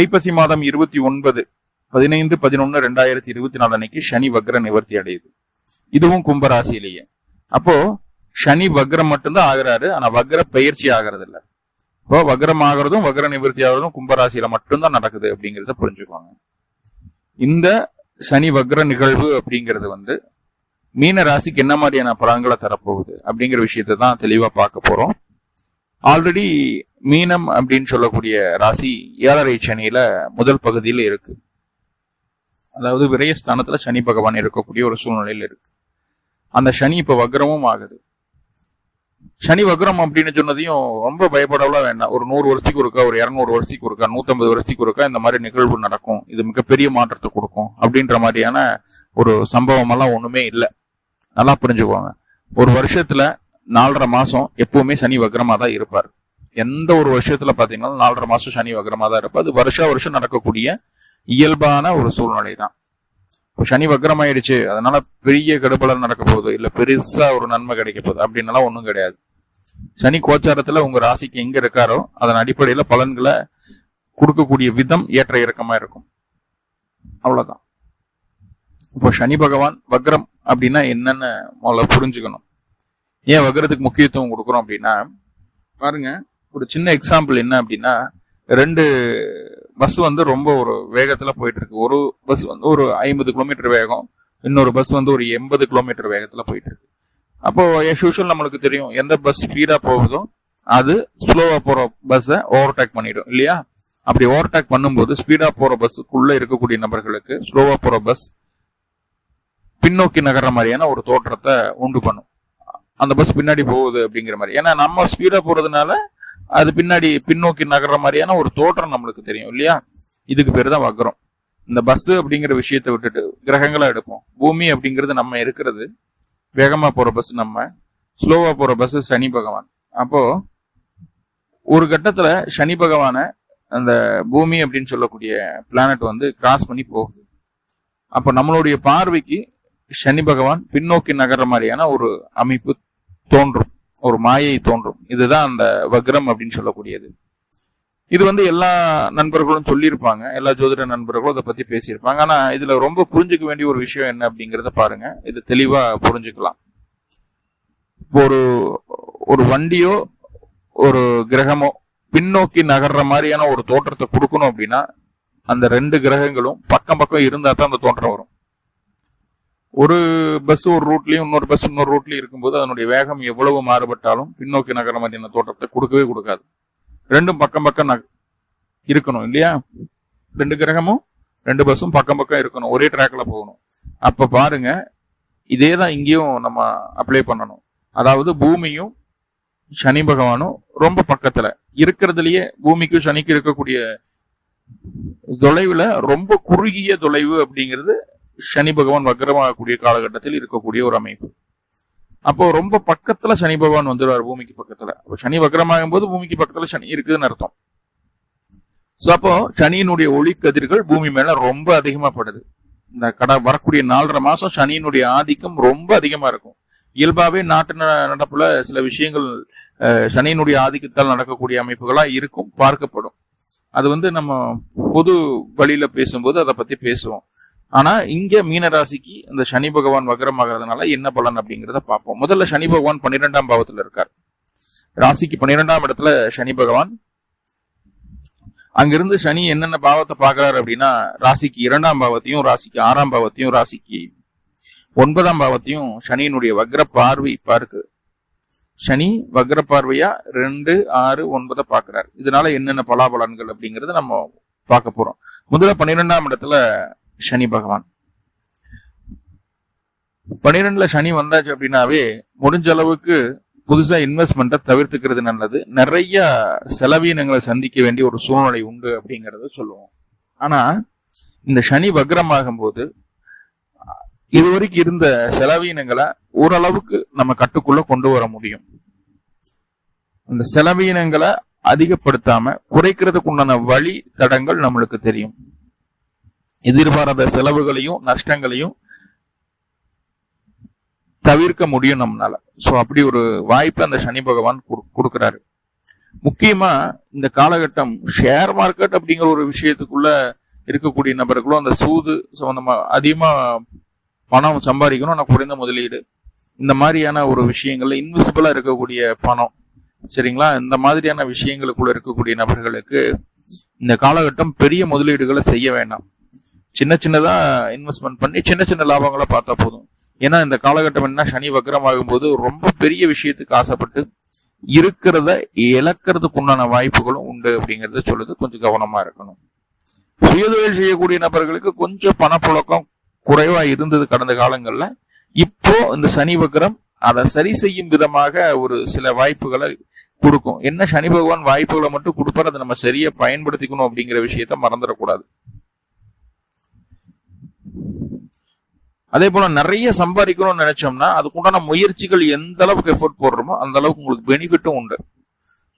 ஐப்பசி மாதம் இருபத்தி ஒன்பது பதினைந்து பதினொன்னு ரெண்டாயிரத்தி இருபத்தி நாலு அன்னைக்கு சனி வக்ர நிவர்த்தி அடையுது. இதுவும் கும்பராசியிலேயே. அப்போ சனி வக்ரம் மட்டும்தான் ஆகிறாரு ஆனா வக்ர பயிற்சி ஆகிறது இல்லை இப்போ வக்ரம் ஆகிறதும் வக்ர நிவர்த்தி ஆகிறதும் கும்பராசியில மட்டும்தான் நடக்குது அப்படிங்கிறத புரிஞ்சுக்கோங்க. இந்த சனி வக்ர நிகழ்வு அப்படிங்கிறது வந்து மீன ராசிக்கு என்ன மாதிரியான பலன்களை தரப்போகுது அப்படிங்கிற விஷயத்தை தான் தெளிவா பார்க்க போறோம். ஆல்ரெடி மீனம் அப்படின்னு சொல்லக்கூடிய ராசி ஏழரை சனியில முதல் பகுதியில் இருக்கு. அதாவது விரயஸ்தானத்துல சனி பகவான் இருக்கக்கூடிய ஒரு சூழ்நிலையில் இருக்கு. அந்த சனி இப்ப வக்ரமும் ஆகுது. சனி வக்ரம் அப்படின்னு சொன்னதையும் ரொம்ப பயப்படலாம் வேண்டாம். ஒரு நூறு வருஷத்துக்கு ஒருக்கா ஒரு இரநூறு வருஷத்துக்கு ஒருக்கா நூத்தம்பது வருஷத்துக்கு ஒருக்கா இந்த மாதிரி நிகழ்வு நடக்கும். இது மிகப்பெரிய மாற்றத்தை கொடுக்கும் அப்படின்ற மாதிரியான ஒரு சம்பவம் எல்லாம் ஒண்ணுமே இல்லை. நல்லா புரிஞ்சுக்கோங்க. ஒரு வருஷத்துல நாலரை மாசம் எப்பவுமே சனி வக்ரமா தான் இருப்பார். எந்த ஒரு வருஷத்துல பாத்தீங்கன்னா நாலரை மாசம் சனி வக்ரமா தான் இருப்பார் அது வருஷா வருஷம் நடக்கக்கூடிய இயல்பான ஒரு சூழ்நிலை தான் இப்போ சனி வக்ரம் ஆயிடுச்சு அதனால பெரிய கடுப்பலன் நடக்க போகுது இல்ல பெருசா ஒரு நன்மை கிடைக்க போகுது அப்படின்னலாம் ஒண்ணும் கிடையாது. சனி கோச்சாரத்துல உங்க ராசிக்கு எங்க இருக்காரோ அதன் அடிப்படையில பலன்களை கொடுக்கக்கூடிய விதம் ஏற்ற இறக்கமா இருக்கும். அவ்வளவுதான். இப்போ சனி பகவான் வக்ரம் அப்படின்னா என்னன்னு முதல்ல புரிஞ்சுக்கணும். ஏன் வக்ரத்துக்கு முக்கியத்துவம் கொடுக்குறோம் அப்படின்னா பாருங்க ஒரு சின்ன எக்ஸாம்பிள் என்ன அப்படின்னா ரெண்டு பஸ் வந்து ரொம்ப ஒரு வேகத்துல போயிட்டு இருக்கு ஒரு பஸ் வந்து ஒரு ஐம்பது கிலோமீட்டர் வேகம் இன்னொரு பஸ் வந்து ஒரு எண்பது கிலோமீட்டர் வேகத்துல போயிட்டு இருக்கு அப்போ எஸ் யூஷுவல் நம்மளுக்கு தெரியும் எந்த பஸ் ஸ்பீடா போகுதோ அது ஸ்லோவா போற பஸ்ஸை ஓவர்டேக் பண்ணிடும் இல்லையா? அப்படி ஓவர்டேக் பண்ணும்போது ஸ்பீடா போற பஸ்ஸுக்குள்ள இருக்கக்கூடிய நபர்களுக்கு ஸ்லோவா போற பஸ் பின்னோக்கி நகர்ற மாதிரியான ஒரு தோற்றத்தை உண்டு பண்ணும். அந்த பஸ் பின்னாடி போகுது அப்படிங்கிற மாதிரி. ஏன்னா நம்ம ஸ்பீடா போறதுனால அது பின்னாடி பின்னோக்கி நகர்ற மாதிரியான ஒரு தோற்றம் நம்மளுக்கு தெரியும் இல்லையா? இதுக்கு பேர் தான் வக்ரம். இந்த பஸ் அப்படிங்கிற விஷயத்தை விட்டுட்டு கிரகங்களா எடுப்போம். பூமி அப்படிங்கிறது நம்ம இருக்கிறது. வேகமா போற பஸ் நம்ம ஸ்லோவா போற பஸ் சனி பகவான். அப்போ ஒரு கட்டத்துல சனி பகவான அந்த பூமி அப்படின்னு சொல்லக்கூடிய பிளானட் வந்து கிராஸ் பண்ணி போகுது. அப்போ நம்மளுடைய பார்வைக்கு சனி பகவான் பின்னோக்கி நகர்ற மாதிரியான ஒரு அமைப்பு தோன்றும். ஒரு மாயை தோன்றும். இதுதான் அந்த வக்ரம் அப்படின்னு சொல்லக்கூடியது. இது வந்து எல்லா நண்பர்களும் சொல்லியிருப்பாங்க. எல்லா ஜோதிட நண்பர்களும் அதை பத்தி பேசியிருப்பாங்க. ஆனா இதுல ரொம்ப புரிஞ்சுக்க வேண்டிய ஒரு விஷயம் என்ன அப்படிங்கிறத பாருங்க. இது தெளிவா புரிஞ்சுக்கலாம். இப்போ ஒரு ஒரு வண்டியோ ஒரு கிரகமோ பின்னோக்கி நகர்ற மாதிரியான ஒரு தோற்றத்தை கொடுக்கணும் அப்படின்னா அந்த ரெண்டு கிரகங்களும் பக்கம் பக்கம் இருந்தா தான் அந்த தோற்றம் வரும். ஒரு பஸ் ஒரு ரூட்லயும் இன்னொரு பஸ் இன்னொரு ரூட்லயும் இருக்கும்போது அதனுடைய வேகம் எவ்வளவு மாறுபட்டாலும் பின்னோக்கி நகர மாதிரியான தோட்டத்தை கொடுக்கவே கொடுக்காது. ரெண்டும் பக்கம் பக்கம் நக- இருக்கணும் இல்லையா? ரெண்டு கிரகமும் ரெண்டு பஸ்ஸும் பக்கம் பக்கம் இருக்கணும் ஒரே ட்ராக்ல போகணும். அப்ப பாருங்க இதே தான் இங்கேயும் நம்ம அப்ளை பண்ணணும். அதாவது பூமியும் சனி பகவானும் ரொம்ப பக்கத்துல. இருக்கிறதுலயே பூமிக்கும் சனிக்கும் இருக்கக்கூடிய தொலைவுல ரொம்ப குறுகிய தொலைவு அப்படிங்கிறது சனி பகவான் வக்ரமாகக்கூடிய காலகட்டத்தில் இருக்கக்கூடிய ஒரு அமைப்பு. அப்போ ரொம்ப பக்கத்துல சனி பகவான் வந்துடுவார் பூமிக்கு பக்கத்துல. அப்போ சனி வக்ரமாகும் போது பூமிக்கு பக்கத்துல சனி இருக்குதுன்னு அர்த்தம். ஸோ அப்போ சனியினுடைய ஒளி கதிர்கள் பூமி மேல ரொம்ப அதிகமா படுது இந்த கடை வரக்கூடிய நாலரை மாசம் சனியினுடைய ஆதிக்கம் ரொம்ப அதிகமா இருக்கும். இயல்பாவே நாட்டு நடப்புல சில விஷயங்கள் சனியினுடைய ஆதிக்கத்தால் நடக்கக்கூடிய அமைப்புகளா இருக்கும் பார்க்கப்படும். அது வந்து நம்ம பொது வழியில பேசும்போது அதை பத்தி பேசுவோம். ஆனா இங்க மீனராசிக்கு இந்த சனி பகவான் வக்ரமாகிறதுனால என்ன பலன் அப்படிங்கிறத பார்ப்போம். முதல்ல சனி பகவான் பன்னிரெண்டாம் பாவத்துல இருக்கார். ராசிக்கு பன்னிரெண்டாம் இடத்துல சனி பகவான். அங்கிருந்து சனி என்னென்ன பாவத்தை பார்க்கறாரு அப்படின்னா ராசிக்கு இரண்டாம் பாவத்தையும் ராசிக்கு ஆறாம் பாவத்தையும் ராசிக்கு ஒன்பதாம் பாவத்தையும் சனியினுடைய வக்ர பார்வை பார்க்கு. சனி வக்ர பார்வையா ரெண்டு ஆறு ஒன்பதை பார்க்கிறார். இதனால என்னென்ன பலாபலன்கள் அப்படிங்கறத நம்ம பார்க்க போறோம். முதல்ல பன்னிரெண்டாம் இடத்துல சனி பகவான். பனிரெண்டுல சனி வந்தாச்சு அப்படின்னாவே முடிஞ்ச அளவுக்கு புதுசா இன்வெஸ்ட்மெண்ட்டை தவிர்த்துக்கிறது நல்லது. நிறைய செலவீனங்களை சந்திக்க வேண்டிய ஒரு சூழ்நிலை உண்டு அப்படிங்கறத சொல்லுவோம். ஆனா இந்த சனி வக்ரமாகும் போது இதுவரைக்கும் இருந்த செலவீனங்களை ஓரளவுக்கு நம்ம கட்டுக்குள்ள கொண்டு வர முடியும். அந்த செலவீனங்களை அதிகப்படுத்தாம குறைக்கிறதுக்கு உண்டான வழி தடங்கள் நம்மளுக்கு தெரியும். எதிர்பாராத செலவுகளையும் நஷ்டங்களையும் தவிர்க்க முடியும் நம்மளால. ஸோ அப்படி ஒரு வாய்ப்பை அந்த சனி பகவான் கொடுக்குறாரு. முக்கியமா இந்த காலகட்டம் ஷேர் மார்க்கெட் அப்படிங்கிற ஒரு விஷயத்துக்குள்ள இருக்கக்கூடிய நபர்களும் அந்த சூது சம்பந்தமா அதிகமா பணம் சம்பாதிக்கணும் ஆனால் குறைந்த முதலீடு. இந்த மாதிரியான ஒரு விஷயங்கள்ல இன்விசிபிளா இருக்கக்கூடிய பணம். சரிங்களா? இந்த மாதிரியான விஷயங்களுக்குள்ள இருக்கக்கூடிய நபர்களுக்கு இந்த காலகட்டம் பெரிய முதலீடுகளை செய்ய வேண்டாம். சின்ன சின்னதா இன்வெஸ்ட்மெண்ட் பண்ணி சின்ன சின்ன லாபங்களை பார்த்தா போதும். ஏன்னா இந்த காலகட்டம் என்ன? சனி வக்கரமாகும் போது ரொம்ப பெரிய விஷயத்துக்கு ஆசைப்பட்டு இருக்கிறத இழக்கிறதுக்கு உண்டான வாய்ப்புகளும் உண்டு அப்படிங்கறத சொல்லுது கொஞ்சம் கவனமா இருக்கணும். சுயதொழில் செய்யக்கூடிய நபர்களுக்கு கொஞ்சம் பணப்புழக்கம் குறைவா இருந்தது கடந்த காலங்கள்ல. இப்போ இந்த சனி வக்கரம் அதை சரி செய்யும் விதமாக ஒரு சில வாய்ப்புகளை கொடுக்கும். என்ன? சனி பகவான் வாய்ப்புகளை மட்டும் கொடுப்பார். அதை நம்ம சரியா பயன்படுத்திக்கணும் அப்படிங்கிற விஷயத்த மறந்துடக்கூடாது. அதே போல நிறைய சம்பாதிக்கணும்னு நினைச்சோம்னா அதுக்குண்டான முயற்சிகள் எந்த அளவுக்கு எஃபோர்ட் போடுறோமோ அந்த அளவுக்கு உங்களுக்கு பெனிஃபிட்டும் உண்டு.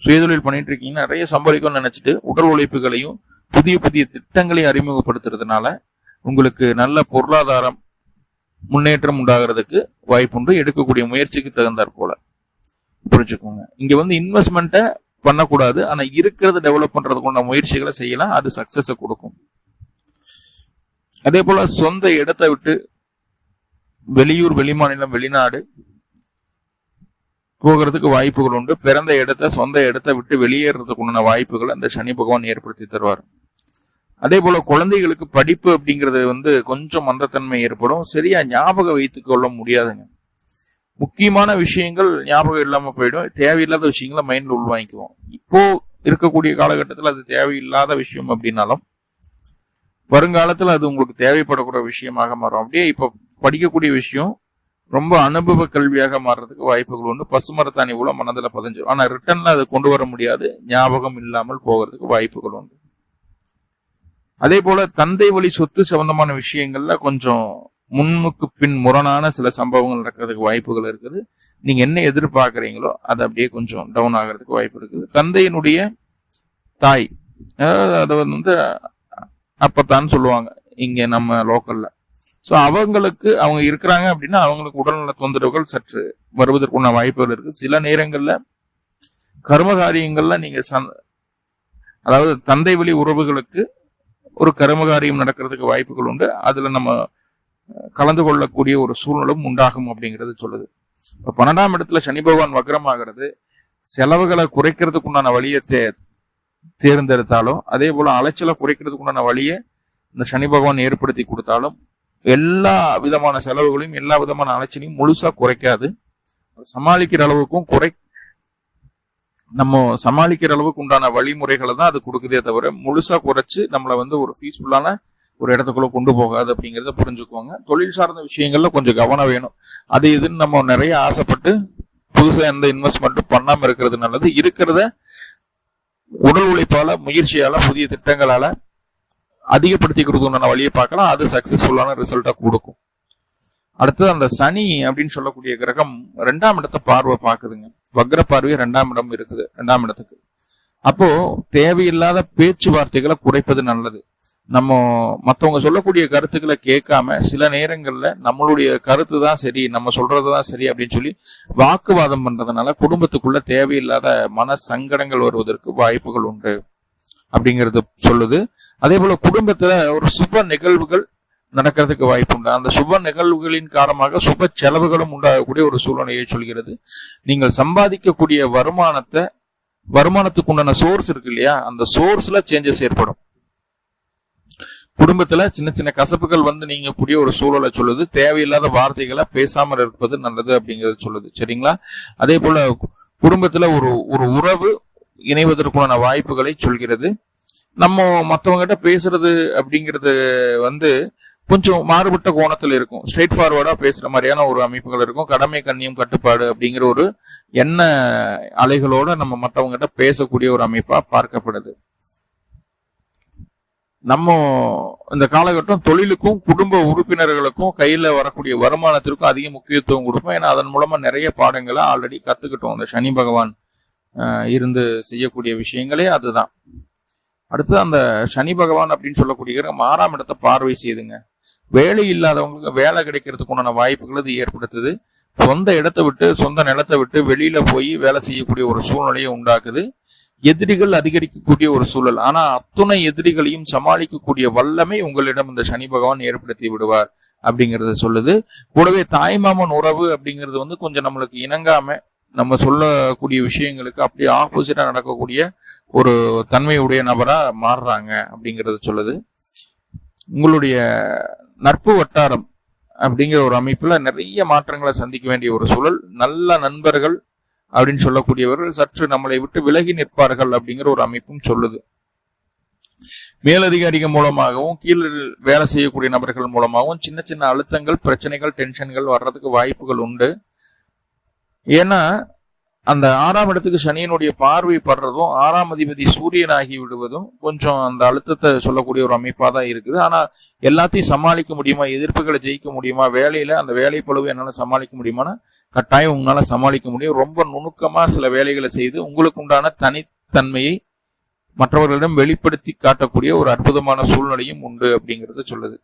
சுயதொழில் பண்ணிட்டு இருக்கீங்க நிறைய சம்பாதிக்கணும்னு நினைச்சிட்டு உடல் உழைப்புகளையும் புதிய புதிய திட்டங்களையும் அறிமுகப்படுத்துறதுனால உங்களுக்கு நல்ல பொருளாதாரம் முன்னேற்றம் உண்டாகிறதுக்கு வாய்ப்புண்டு. எடுக்கக்கூடிய முயற்சிக்கு தகுந்தாற் போல. புரிஞ்சுக்கோங்க. இங்க வந்து இன்வெஸ்ட்மெண்ட்டை பண்ணக்கூடாது. ஆனா இருக்கிறத டெவலப் பண்றதுக்குள்ள முயற்சிகளை செய்யலாம். அது சக்சஸை கொடுக்கும். அதே போல சொந்த இடத்தை விட்டு வெளியூர் வெளிமாநிலம் வெளிநாடு போகிறதுக்கு வாய்ப்புகள் உண்டு. பிறந்த இடத்த சொந்த இடத்தை விட்டு வெளியேறதுக்கு உண்டான வாய்ப்புகளை அந்த சனி பகவான் ஏற்படுத்தி தருவார். அதே போல குழந்தைகளுக்கு படிப்பு அப்படிங்கிறது வந்து கொஞ்சம் மந்தத்தன்மை ஏற்படும். சரியா ஞாபகம் வைத்துக் கொள்ள முடியாதுங்க. முக்கியமான விஷயங்கள் ஞாபகம் இல்லாம போயிடும். தேவையில்லாத விஷயங்களை மைண்ட்ல உள்வாங்கிக்குவோம். இப்போ இருக்கக்கூடிய காலகட்டத்தில் அது தேவையில்லாத விஷயம் அப்படின்னாலும் வருங்காலத்தில் அது உங்களுக்கு தேவைப்படக்கூடிய விஷயமாக மாறும். அப்படியே இப்போ படிக்கக்கூடிய விஷயம் ரொம்ப அனுபவ கல்வியாக மாறுறதுக்கு வாய்ப்புகள் உண்டு. பசுமரத்தாணி கூட மனதில் பதிஞ்சிடும் ஆனால் ரிட்டர்ன்ல அதை கொண்டு வர முடியாது. ஞாபகம் இல்லாமல் போகிறதுக்கு வாய்ப்புகள் உண்டு. அதே போல தந்தை வழி சொத்து சம்பந்தமான விஷயங்கள்ல கொஞ்சம் முன்னுக்கு பின் முரணான சில சம்பவங்கள் நடக்கிறதுக்கு வாய்ப்புகள் இருக்குது. நீங்க என்ன எதிர்பார்க்குறீங்களோ அது அப்படியே கொஞ்சம் டவுன் ஆகிறதுக்கு வாய்ப்பு இருக்குது. தந்தையினுடைய தாய் அதாவது அதை வந்து அப்பத்தான் சொல்லுவாங்க இங்க நம்ம லோக்கல்ல. ஸோ அவங்களுக்கு அவங்க இருக்கிறாங்க அப்படின்னா அவங்களுக்கு உடல்நல தொந்தரவுகள் சற்று வருவதற்குள்ள வாய்ப்புகள் இருக்கு. சில நேரங்கள்ல கர்ம காரியங்கள்ல நீங்க அதாவது தந்தை வழி உறவுகளுக்கு ஒரு கர்மகாரியம் நடக்கிறதுக்கு வாய்ப்புகள் உண்டு. அதுல நம்ம கலந்து கொள்ளக்கூடிய ஒரு சூழ்நிலும் உண்டாகும் அப்படிங்கிறது சொல்லுது. இப்போ பன்னெண்டாம் இடத்துல சனி பகவான் வக்ரமாகிறது. செலவுகளை குறைக்கிறதுக்கு உண்டான வழியை தேர்ந்தெடுத்தாலும் அதே போல அலைச்சலை குறைக்கிறதுக்கு உண்டான வழியை இந்த சனி பகவான் ஏற்படுத்தி கொடுத்தாலும் எல்லா விதமான செலவுகளையும் எல்லா விதமான அலைச்சலையும் முழுசா குறைக்காது. சமாளிக்கிற அளவுக்கும் குறை நம்ம சமாளிக்கிற அளவுக்கு உண்டான வழிமுறைகளை தான் அது கொடுக்குதே தவிர முழுசா குறைச்சு நம்மளை வந்து ஒரு பீஸ்ஃபுல்லான ஒரு இடத்துக்குள்ள கொண்டு போகாது அப்படிங்கிறத புரிஞ்சுக்குவாங்க. தொழில் சார்ந்த விஷயங்கள்ல கொஞ்சம் கவனம் வேணும். அது இதுன்னு நம்ம நிறைய ஆசைப்பட்டு புதுசாக எந்த இன்வெஸ்ட்மெண்ட்டும் பண்ணாமல் இருக்கிறது நல்லது. இருக்கிறத உடல் உழைப்பால முயற்சியால புதிய திட்டங்களால அதிகப்படுத்திக்கிறதுக்கான வழியை பார்க்கலாம். அது சக்சஸ்ஃபுல்லான ரிசல்ட்டா கொடுக்கும். அடுத்தது அந்த சனி அப்படின்னு சொல்லக்கூடிய கிரகம் ரெண்டாம் இடத்தை பார்வை பார்க்குதுங்க. வக்ர பார்வை ரெண்டாம் இடம் இருக்குது ரெண்டாம் இடத்துக்கு. அப்போ தேவையில்லாத பேச்சுவார்த்தைகளை குறைப்பது நல்லது. நம்ம மற்றவங்க சொல்லக்கூடிய கருத்துக்களை கேட்காம சில நேரங்களில் நம்மளுடைய கருத்து தான் சரி நம்ம சொல்றதுதான் சரி அப்படின்னு சொல்லி வாக்குவாதம் பண்றதுனால குடும்பத்துக்குள்ள தேவையில்லாத மன சங்கடங்கள் வருவதற்கு வாய்ப்புகள் உண்டு அப்படிங்கிறது சொல்லுது. அதே போல குடும்பத்துல ஒரு சுப நிகழ்வுகள் நடக்கிறதுக்கு வாய்ப்பு உண்டு. அந்த சுப நிகழ்வுகளின் காரணமாக சுப செலவுகளும் உண்டாகக்கூடிய ஒரு சூழ்நிலையை சொல்கிறது. நீங்கள் சம்பாதிக்கக்கூடிய வருமானத்தை வருமானத்துக்கு உண்டான சோர்ஸ் இருக்கு இல்லையா? அந்த சோர்ஸ்ல சேஞ்சஸ் ஏற்படும். குடும்பத்துல சின்ன சின்ன கசப்புகள் வந்து நீங்க கூடிய ஒரு சூழலை சொல்லுது. தேவையில்லாத வார்த்தைகளை பேசாமல் இருப்பது நல்லது அப்படிங்கறது சொல்லுது. சரிங்களா? அதே போல குடும்பத்துல ஒரு ஒரு உறவு இணைவதற்குள்ளான வாய்ப்புகளை சொல்கிறது. நம்ம மற்றவங்ககிட்ட பேசுறது அப்படிங்கிறது வந்து கொஞ்சம் மாறுபட்ட கோணத்தில் இருக்கும். ஸ்ட்ரெயிட் ஃபார்வர்டா பேசுற மாதிரியான ஒரு அமைப்புகள் இருக்கும். கடமை கண்ணியம் கட்டுப்பாடு அப்படிங்கிற ஒரு எண்ண அலைகளோட நம்ம மற்றவங்ககிட்ட பேசக்கூடிய ஒரு அமைப்பா பார்க்கப்படுது. நம்ம இந்த காலகட்டம் தொழிலுக்கும் குடும்ப உறுப்பினர்களுக்கும் கையில் வரக்கூடிய வருமானத்திற்கும் அதிக முக்கியத்துவம் கொடுப்போம் ஏன்னா அதன் மூலமாக நிறைய பாடங்களை ஆல்ரெடி கற்றுக்கிட்டோம் இந்த சனி பகவான் இருந்து செய்யக்கூடிய விஷயங்களே அதுதான். அடுத்து அந்த சனி பகவான் அப்படின்னு சொல்லக்கூடிய ஆறாம் இடத்தை பார்வை செய்யுதுங்க வேலை இல்லாதவங்களுக்கு வேலை கிடைக்கிறதுக்கு உண்டான வாய்ப்புகள் இது ஏற்படுத்துது. சொந்த இடத்தை விட்டு சொந்த நிலத்தை விட்டு வெளியில போய் வேலை செய்யக்கூடிய ஒரு சூழ்நிலையை உண்டாக்குது. எதிரிகள் அதிகரிக்கக்கூடிய ஒரு சூழல். ஆனா அத்துணை எதிரிகளையும் சமாளிக்கக்கூடிய வல்லமை உங்களிடம் இந்த சனி பகவான் ஏற்படுத்தி விடுவார் அப்படிங்கறத சொல்லுது. கூடவே தாய்மாமன் உறவு அப்படிங்கிறது வந்து கொஞ்சம் நம்மளுக்கு இணங்காம நம்ம சொல்லக்கூடிய விஷயங்களுக்கு அப்படியே ஆப்போசிட்டா நடக்கக்கூடிய ஒரு தன்மையுடைய நபரா மாறுறாங்க அப்படிங்கறத சொல்லுது. உங்களுடைய நட்பு வட்டாரம் அப்படிங்கிற ஒரு அமைப்புல நிறைய மாற்றங்களை சந்திக்க வேண்டிய ஒரு சூழல். நல்ல நண்பர்கள் அப்படின்னு சொல்லக்கூடியவர்கள் சற்று நம்மளை விட்டு விலகி நிற்பார்கள் அப்படிங்கிற ஒரு அமைப்பும் சொல்லுது. மேலதிகாரிகள் மூலமாகவும் கீழே வேலை செய்யக்கூடிய நபர்கள் மூலமாகவும் சின்ன சின்ன அழுத்தங்கள் பிரச்சனைகள் டென்ஷன்கள் வர்றதுக்கு வாய்ப்புகள் உண்டு. ஏன்னா அந்த ஆறாம் இடத்துக்கு சனியனுடைய பார்வை படுறதும் ஆறாம் அதிபதி சூரியன் ஆகி விடுவதும் கொஞ்சம் அந்த அழுத்தத்தை சொல்லக்கூடிய ஒரு அமைப்பாக தான் இருக்குது. ஆனால் எல்லாத்தையும் சமாளிக்க முடியுமா? எதிர்ப்புகளை ஜெயிக்க முடியுமா? வேலையில் அந்த வேலை பழுவை என்னால் சமாளிக்க முடியுமானா? கட்டாயம் உங்களால் சமாளிக்க முடியும். ரொம்ப நுணுக்கமாக சில வேலைகளை செய்து உங்களுக்கு உண்டான தனித்தன்மையை மற்றவர்களிடம் வெளிப்படுத்தி காட்டக்கூடிய ஒரு அற்புதமான சூழ்நிலையும் உண்டு அப்படிங்கிறத சொல்லுது.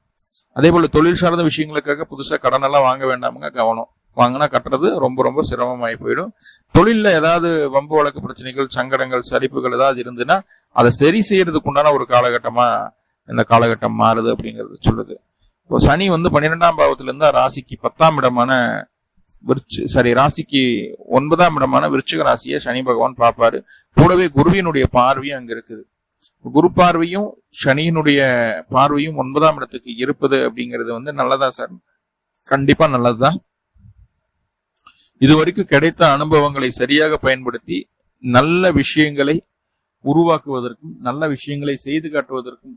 அதே போல் தொழில் சார்ந்த விஷயங்களுக்காக புதுசாக கடனெல்லாம் வாங்க வேண்டாமுங்க கவனம். வாங்கினா கட்டுறது ரொம்ப ரொம்ப சிரமமாயி போயிடும். தொழிலில் ஏதாவது வம்பு வழக்கு பிரச்சனைகள் சங்கடங்கள் சரிப்புகள் ஏதாவது இருந்துன்னா அதை சரி செய்யறதுக்கு உண்டான ஒரு காலகட்டமாக இந்த காலகட்டம் மாறுது அப்படிங்கிறது சொல்லுது. இப்போ சனி வந்து பன்னிரெண்டாம் பாவத்திலேருந்து ராசிக்கு பத்தாம் இடமான விருச்சு சாரி ராசிக்கு ஒன்பதாம் இடமான விருச்சிக ராசியை சனி பகவான் பார்ப்பாரு. கூடவே குருவினுடைய பார்வையும் அங்கே இருக்குது. குரு பார்வையும் சனியினுடைய பார்வையும் ஒன்பதாம் இடத்துக்கு இருப்பது அப்படிங்கிறது வந்து நல்லதா சார்? கண்டிப்பா நல்லதுதான். இதுவரைக்கும் கிடைத்த அனுபவங்களை சரியாக பயன்படுத்தி நல்ல விஷயங்களை உருவாக்குவதற்கும் நல்ல விஷயங்களை செய்து காட்டுவதற்கும்